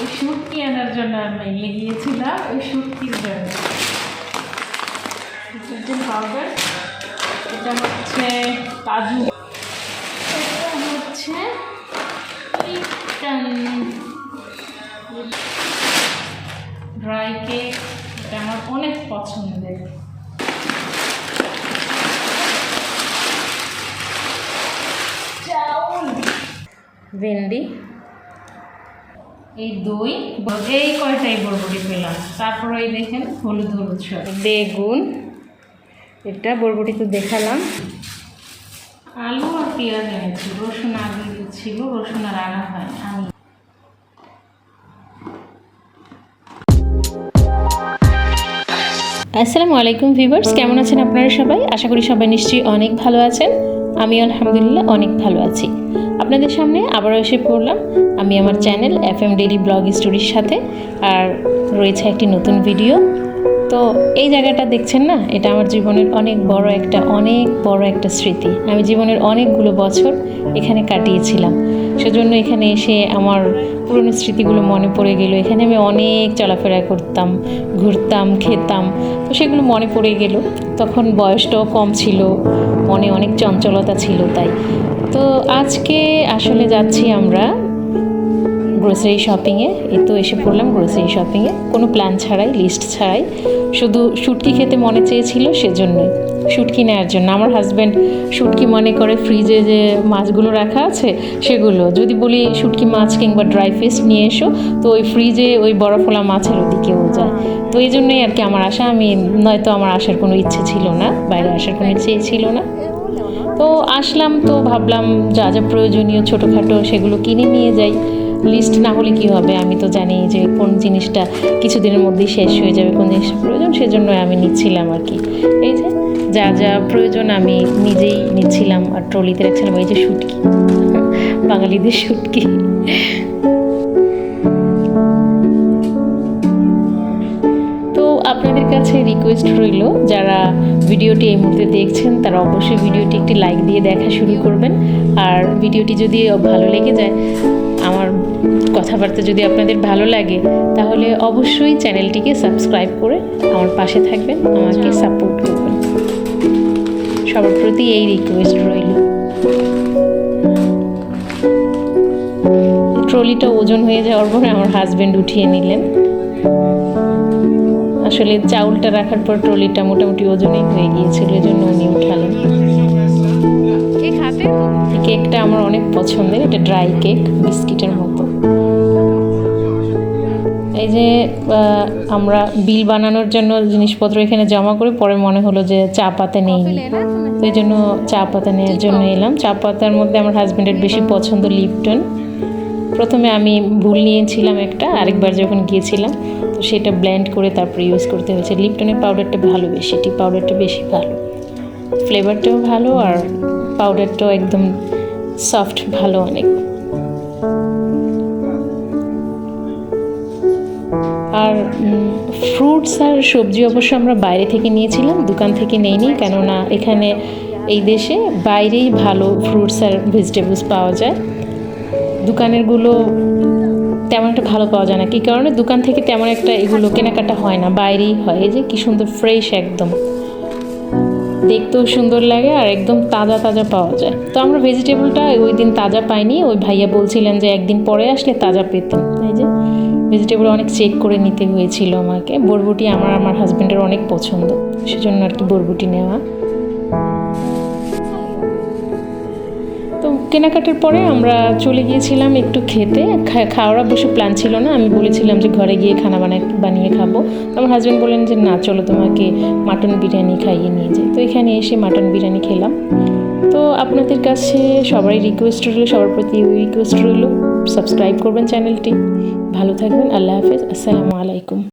ওই শুটকি আনার জন্য আমি গিয়েছিলাম ওই শুটকির জন্য। ডিটারজেন্ট পাউডার, এটা হচ্ছে কাজু। এটা হচ্ছে ড্রাই কেক এটা আমার অনেক পছন্দের। ভেন্ডি। এই দই এই কয়টাই বরবটি পেলাম। তারপর এই দেখেন হলুদ হলুদ সব বেগুন এটা বরবটি তো দেখালাম। আলু আর পেঁয়াজ এনেছি। রসুন আগে ছিল রসুন আর আনা হয় আমি আসসালামু আলাইকুম ভিউয়ার্স কেমন আছেন আপনারা সবাই? আশা করি সবাই নিশ্চয়ই অনেক ভালো আছেন। আমি আলহামদুলিল্লাহ অনেক ভালো আছি। আপনাদের সামনে আবারও এসে পড়লাম। আমি আমার channel F M daily vlog স্টোরির সাথে আর রয়েছে একটি নতুন ভিডিও। তো এই জায়গাটা দেখছেন না? এটা আমার জীবনের অনেক বড় একটা, অনেক বড় একটা স্মৃতি। আমি জীবনের অনেকগুলো বছর এখানে কাটিয়েছিলাম। সেজন্য এখানে এসে আমার পুরনো স্মৃতিগুলো মনে পড়ে গেল। এখানে আমি অনেক চলাফেরা করতাম, ঘুরতাম, খেতাম, তো সেগুলো মনে পড়ে গেল। তখন বয়সটাও কম ছিল, মনে অনেক চঞ্চলতা ছিল তাই। তো আজকে আসলে যাচ্ছি আমরা গ্রোসারি শপিংয়ে এই তো এসে পড়লাম গ্রোসারি শপিংয়ে কোনো প্ল্যান ছাড়াই লিস্ট ছাড়াই। শুধু শুটকি খেতে মনে চেয়েছিল সেজন্যই। শুটকি নেওয়ার জন্য। আমার হাজব্যান্ড শুটকি মনে করে ফ্রিজে যে মাছগুলো রাখা আছে, সেগুলো। যদি বলি শুটকি মাছ কিংবা ড্রাই ফিশ নিয়ে এসো, তো ওই ফ্রিজে ওই বরফওয়ালা মাছের ওদিকেও যায়। তো এই জন্যই আর কি আমার আশা, আমি নয়তো আমার আসার কোনো ইচ্ছে ছিল না, বাইরে আসার কোনো ইচ্ছে ছিল না। তো আসলাম, তো ভাবলাম যা যা প্রয়োজনীয় ছোটোখাটো সেগুলো কিনে নিয়ে যাই। লিস্ট না হলে কি হবে? আমি তো জানি যে কোন জিনিসটা কিছুদিনের মধ্যেই শেষ হয়ে যাবে, কোন জিনিসটা প্রয়োজন, সেজন্য আমি নিচ্ছিলাম আর কি। এই যে যা যা প্রয়োজন আমি নিজেই নিচ্ছিলাম আর ট্রলিতে রাখছিলাম, এই যে শুটকি, বাঙালিদের শুটকি। আপনাদের কাছে রিকোয়েস্ট রইল যারা ভিডিওটি এই মুহূর্তে দেখছেন তারা অবশ্যই ভিডিওটি একটি লাইক দিয়ে দেখা শুরু করবেন। আর ভিডিওটি যদি ভালো লেগে যায় আমার কথাবার্তা যদি আপনাদের ভালো লাগে তাহলে অবশ্যই চ্যানেলটিকে সাবস্ক্রাইব করে আমার পাশে থাকবেন আমাকে সাপোর্ট করবেন। সবার প্রতি এই রিকোয়েস্ট রইল। ট্রলিটা ওজন হয়ে যাওয়ার পরে আমার হাজব্যান্ড উঠিয়ে নিলেন। আসলে চাউলটা রাখার পর ট্রলিটা মোটামুটি ওজনই হয়ে গিয়েছিল এই জন্য উনি উঠালেন। কেক কেকটা আমার অনেক পছন্দের এটা ড্রাই কেক বিস্কিটের মতো। এই যে আমরা বিল বানানোর জন্য জিনিসপত্র এখানে জমা করে পরে মনে হলো যে চা পাতা নেই। তো এই জন্য চা পাতা নেওয়ার জন্য এলাম। চা পাতার মধ্যে আমার হাজব্যান্ডের বেশি পছন্দ লিপটন। প্রথমে আমি ভুল নিয়েছিলাম একটা, আরেকবার যখন গিয়েছিলাম, তো সেটা ব্লেন্ড করে তারপরে ইউজ করতে হয়েছে। লিপটনের পাউডারটা ভালো বেশি টি পাউডারটা বেশি ভালো। ফ্লেভারটাও ভালো আর পাউডারটাও একদম সফট ভালো অনেক। আর ফ্রুটস আর সবজি অবশ্য আমরা বাইরে থেকে নিয়েছিলাম, দোকান থেকে নেইনি, কেননা এখানে, এই দেশে বাইরেই ভালো ফ্রুটস আর ভেজিটেবলস পাওয়া যায়। দোকানেরগুলো তেমন একটা ভালো পাওয়া যায় না। কী কারণে? দোকান থেকে তেমন একটা এগুলো কেনাকাটা হয় না, বাইরেই হয়। এই যে কি সুন্দর ফ্রেশ একদম। দেখতেও সুন্দর লাগে আর একদম তাজা তাজা পাওয়া যায়। তো আমরা ভেজিটেবলটা ওই দিন তাজা পাইনি। ওই ভাইয়া বলছিলেন যে একদিন পরে আসলে তাজা পেতেন এই যে ভেজিটেবল অনেক চেক করে নিতে হয়েছিল আমাকে। বরবটি আমার আমার হাজব্যান্ডের অনেক পছন্দ। সেজন্য আর কি বরবটি নেওয়া। কেনাকাটার পরে আমরা চলে গিয়েছিলাম একটু খেতে। খাওয়ার অবশ্য প্ল্যান ছিল না। আমি বলেছিলাম যে ঘরে গিয়ে খানা বানায়, বানিয়ে খাব। আমার হাজব্যান্ড বললেন যে, না, চলো তোমাকে মাটন বিরিয়ানি খাইয়ে নিয়ে যাই। তো এখানে এসে মাটন বিরিয়ানি খেলাম। তো আপনাদের কাছে সবারই রিকোয়েস্ট রইল, সবার প্রতি রিকোয়েস্ট রইল। সাবস্ক্রাইব করবেন চ্যানেলটি ভালো থাকবেন। আল্লাহ হাফেজ। আসসালামু আলাইকুম।